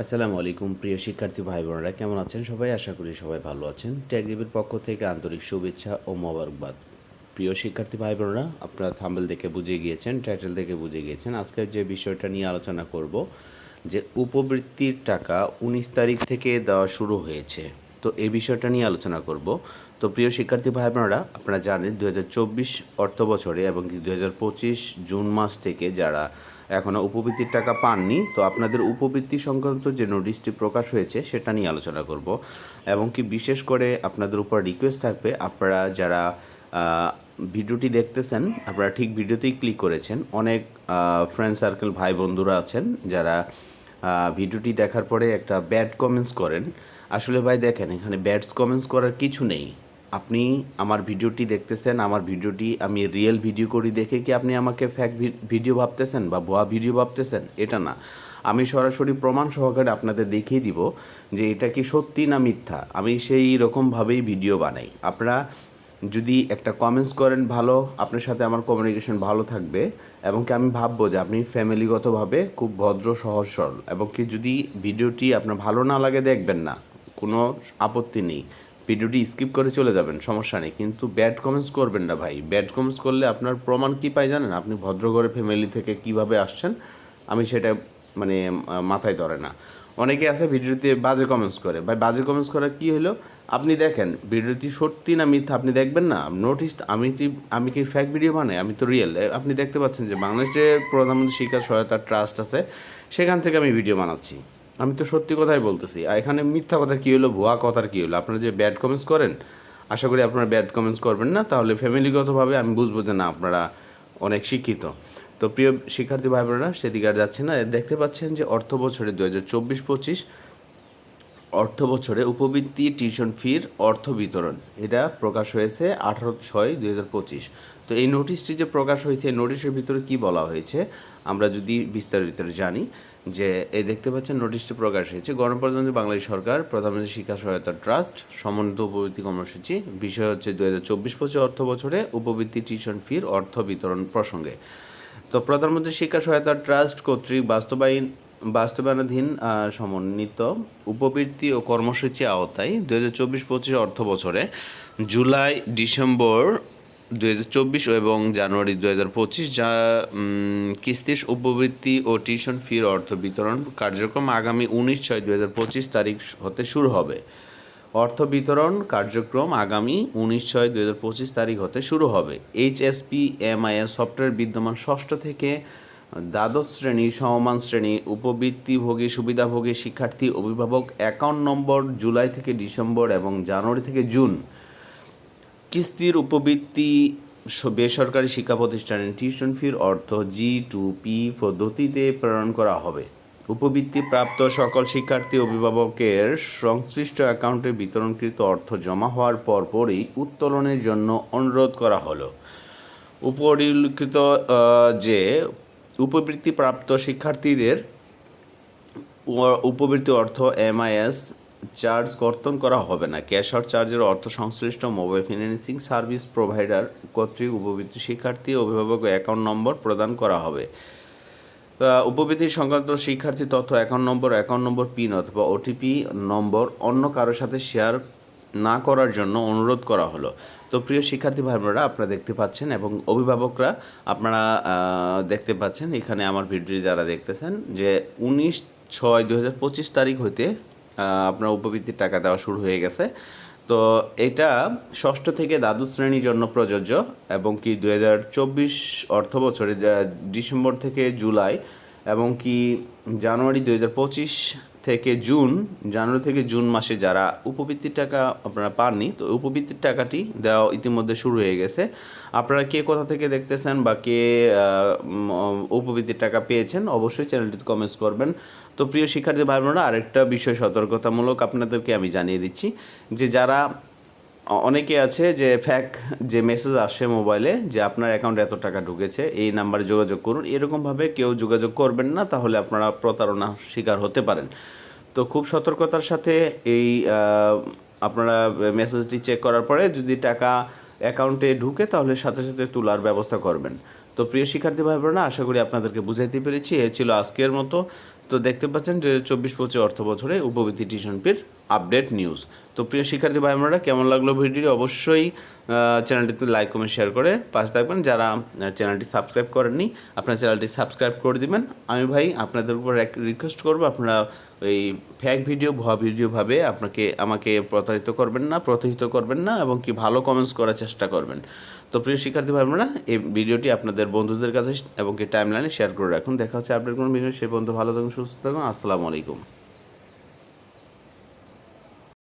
আসসালামু আলাইকুম, প্রিয় শিক্ষার্থী ভাই বোনেরা কেমন আছেন সবাই? আশা করি সবাই ভালো আছেন। ট্যাগজিবির পক্ষ থেকে আন্তরিক শুভেচ্ছা ও মোবারকবাদ। প্রিয় শিক্ষার্থী ভাই বোনেরা আপনারা থাম্বেল দেখে বুঝে গিয়েছেন টাইটেল দেখে বুঝে গিয়েছেন। আজকে যে বিষয়টা নিয়ে আলোচনা করব, যে উপবৃত্তির টাকা উনিশ তারিখ থেকে দেওয়া শুরু হয়েছে। তো এই বিষয়টা নিয়ে আলোচনা করব। তো প্রিয় শিক্ষার্থী ভাই বোনেরা আপনারা জানেন দু হাজার চব্বিশ অর্থ বছরে এবং দু হাজার পঁচিশ জুন মাস থেকে যারা এখনও উপবৃত্তির টাকা পাননি, তো আপনাদের উপবৃত্তি সংক্রান্ত যে নোটিশটি প্রকাশ হয়েছে সেটা নিয়ে আলোচনা করব। এবং কি বিশেষ করে আপনাদের উপর রিকোয়েস্ট থাকবে, আপনারা যারা ভিডিওটি দেখতেছেন, আপনারা ঠিক ভিডিওতেই ক্লিক করেছেন। অনেক ফ্রেন্ড সার্কেল ভাই বন্ধুরা আছেন যারা ভিডিওটি দেখার পরে একটা ব্যাড কমেন্টস করেন। আসলে ভাই দেখেন, এখানে ব্যাড কমেন্টস করার কিছু নেই। আপনি আমার ভিডিওটি দেখতেছেন, আমার ভিডিওটি আমি রিয়েল ভিডিও করি দেখে কি আপনি আমাকে ফ্যাক ভিডিও ভাবতেছেন বা ভুয়া ভিডিও ভাবতেছেন? এটা না। আমি সরাসরি প্রমাণ সহকারে আপনাদের দেখিয়ে দিব যে এটা কি সত্যি না মিথ্যা। আমি সেই রকমভাবেই ভিডিও বানাই। আপনারা যদি একটা কমেন্টস করেন ভালো, আপনার সাথে আমার কমিউনিকেশন ভালো থাকবে এবং কি আমি ভাববো যে আপনি ফ্যামিলিগতভাবে খুব ভদ্র, সহজ, সরল এবং কি যদি ভিডিওটি আপনার ভালো না লাগে দেখবেন না, কোনো আপত্তি নেই। ভিডিওটি স্কিপ করে চলে যাবেন, সমস্যা নেই। কিন্তু ব্যাড কমেন্টস করবেন না ভাই। ব্যাড কমেন্টস করলে আপনার প্রমাণ কী পাই জানেন? আপনি ভদ্রঘরে ফ্যামিলি থেকে কীভাবে আসছেন, আমি সেটা মানে মাথায় ধরে না। অনেকে আছে ভিডিওতে বাজে কমেন্টস করে। ভাই, বাজে কমেন্টস করার কী হলো আপনি দেখেন, ভিডিওটি সত্যি না মিথ্যা আপনি দেখবেন না? নোটিস আমি কি আমি কি ফ্যাক ভিডিও বানাই? আমি তো রিয়েল আপনি দেখতে পাচ্ছেন যে বাংলাদেশে প্রধানমন্ত্রী শিক্ষা সহায়তা ট্রাস্ট আছে, সেখান থেকে আমি ভিডিও বানাচ্ছি। আমি তো সত্যি কথাই বলতেছি। আর এখানে মিথ্যা কথা কী হলো, ভুয়া কথার কী হলো? আপনারা যে ব্যাড কমেন্টস করেন, আশা করি আপনারা ব্যাড কমেন্টস করবেন না। তাহলে ফ্যামিলিগতভাবে আমি বুঝব যে না, আপনারা অনেক শিক্ষিত। তো প্রিয় শিক্ষার্থী ভাই বোনেরা সেদিকে আর যাচ্ছে না। দেখতে পাচ্ছেন যে অর্থ বছরে দু হাজার চব্বিশ পঁচিশ অর্থ বছরে উপবৃত্তি টিউশন ফির অর্থ বিতরণ। এটা প্রকাশ হয়েছে আঠারো ছয় দুই হাজার পঁচিশ। তো এই নোটিশটি যে প্রকাশ হয়েছে নোটিশের ভিতরে কি বলা হয়েছে, আমরা যদি বিস্তারিত জানি, যে এই দেখতে পাচ্ছেন নোটিশটি প্রকাশ হয়েছে, গণপ্রজাতন্ত্রী বাংলাদেশ সরকার, প্রধানমন্ত্রী শিক্ষা সহায়তা ট্রাস্ট, সমন্বিত উপবৃত্তি কর্মসূচি, বিষয় হচ্ছে দু হাজার চব্বিশ পঁচিশ অর্থ বছরে উপবৃত্তি টিউশন ফির অর্থ বিতরণ প্রসঙ্গে। তো প্রধানমন্ত্রী শিক্ষা সহায়তা ট্রাস্ট কর্তৃক বাস্তবায়ন, বাস্তবায়নাধীন সমন্বিত উপবৃত্তি ও কর্মসূচি আওতায় দু হাজার চব্বিশ পঁচিশ অর্থ বছরে জুলাই, ডিসেম্বর দু এবং জানুয়ারি দু হাজার পঁচিশ, যা কিস্তির উপবৃত্তি ও টিউশন ফির অর্থ বিতরণ কার্যক্রম আগামী উনিশ ছয় দু তারিখ হতে শুরু হবে। অর্থ বিতরণ কার্যক্রম আগামী উনিশ ছয় দু তারিখ হতে শুরু হবে। এইচএসপি এমআইএস সফটওয়্যার বিদ্যমান ষষ্ঠ থেকে দ্বাদশ শ্রেণি, সমমান শ্রেণি, উপবৃত্তিভোগী, সুবিধাভোগী, শিক্ষার্থী, অভিভাবক অ্যাকাউন্ট নম্বর জুলাই থেকে ডিসেম্বর এবং জানুয়ারি থেকে জুন কিস্তির উপবৃত্তি বেসরকারি শিক্ষা প্রতিষ্ঠানের টিউশন ফির অর্থ জি টু পি পদ্ধতিতে প্রেরণ করা হবে। উপবৃত্তি প্রাপ্ত সকল শিক্ষার্থী অভিভাবকের সংশ্লিষ্ট অ্যাকাউন্টে বিতরণকৃত অর্থ জমা হওয়ার পরপরই উত্তোলনের জন্য অনুরোধ করা হলো। উপরিলিখিত যে উপবৃত্তি প্রাপ্ত শিক্ষার্থীদের উপবৃত্তি অর্থ এমআইএস চার্জ কর্তন করা হবে না। ক্যাশ আউট চার্জের অর্থ সংশ্লিষ্ট মোবাইল ফিন্যান্সিং সার্ভিস প্রোভাইডার কর্তৃক উপবৃত্তি শিক্ষার্থী অভিভাবক অ্যাকাউন্ট নম্বর প্রদান করা হবে। উপবৃত্তি সংক্রান্ত শিক্ষার্থী তথ্য, account number account number PIN অথবা ওটিপি নম্বর অন্য কারোর সাথে শেয়ার না করার জন্য অনুরোধ করা হলো। তো প্রিয় শিক্ষার্থী ভাই বোনেরা আপনারা দেখতে পাচ্ছেন এবং অভিভাবকরা আপনারা দেখতে পাচ্ছেন, এখানে আমার ভিডিও যারা দেখতেছেন, যে উনিশ ছয় দু তারিখ হইতে আপনার উপবৃত্তির টাকা দেওয়া শুরু হয়ে গেছে। তো এটা ষষ্ঠ থেকে দ্বাদশ শ্রেণির জন্য প্রযোজ্য এবং কি দু হাজার চব্বিশ অর্থ বছরে ডিসেম্বর থেকে জুলাই এবং কি জানুয়ারি দু হাজার পঁচিশ থেকে জুন, জানুয়ারি থেকে জুন মাসে যারা উপবৃত্তির টাকা আপনারা পাননি, তো উপবৃত্তির টাকাটি দেওয়া ইতিমধ্যে শুরু হয়ে গেছে। আপনারা কে কোথা থেকে দেখতেছেন বা কে উপবৃত্তির টাকা পেয়েছেন, অবশ্যই চ্যানেলটিতে কমেন্টস করবেন। তো প্রিয় শিক্ষার্থী ভাই বোনেরা আরেকটা বিষয় সতর্কতামূলক আপনাদেরকে আমি জানিয়ে দিচ্ছি যে যারা অনেকে আছে যে, ফ্যাক যে মেসেজ আসে মোবাইলে যে, আপনার অ্যাকাউন্টে এত টাকা ঢুকেছে, এই নাম্বারে যোগাযোগ করুন। এরকমভাবে কেউ যোগাযোগ করবেন না, তাহলে আপনারা প্রতারণা শিকার হতে পারেন। তো খুব সতর্কতার সাথে এই আপনারা মেসেজটি চেক করার পরে যদি টাকা অ্যাকাউন্টে ঢুকে, তাহলে সাথে সাথে তোলার ব্যবস্থা করবেন। তো প্রিয় শিক্ষার্থী ভাই বোনেরা আশা করি আপনাদেরকে বুঝাইতে পেরেছি। এ ছিল আজকের মতো। তো দেখতে পাচ্ছেন যে চব্বিশ পঁচিশ অর্থ বছরে উপবৃত্তি টিউশন ফির আপডেট নিউজ। তো প্রিয় শিক্ষার্থী ভাই বোনেরা কেমন লাগল ভিডিও অবশ্যই চ্যানেলটিতে লাইক, কমেন্ট, শেয়ার করে পাশে থাকবেন। যারা চ্যানেলটি সাবস্ক্রাইব করেননি, আপনার চ্যানেলটি সাবস্ক্রাইব করে দিবেন। আমি ভাই আপনাদের উপর এক রিকোয়েস্ট করব, আপনারা ওই ফ্যাক ভিডিও ভুয়া ভিডিও ভাবে আপনাকে, আমাকে প্রতারিত করবেন না, প্রতারিত করবেন না এবং কি ভালো কমেন্টস করার চেষ্টা করবেন। তো প্রিয় শিক্ষার্থী ভাই বোনেরা এই ভিডিওটি আপনাদের বন্ধুদের কাছে এবং কি টাইম লাইনে শেয়ার করে রাখুন। দেখা হচ্ছে আপডেট কোনো ভিডিও সে বন্ধু ভালো থাকুন, সুস্থ থাকুন, আসসালামু আলাইকুম।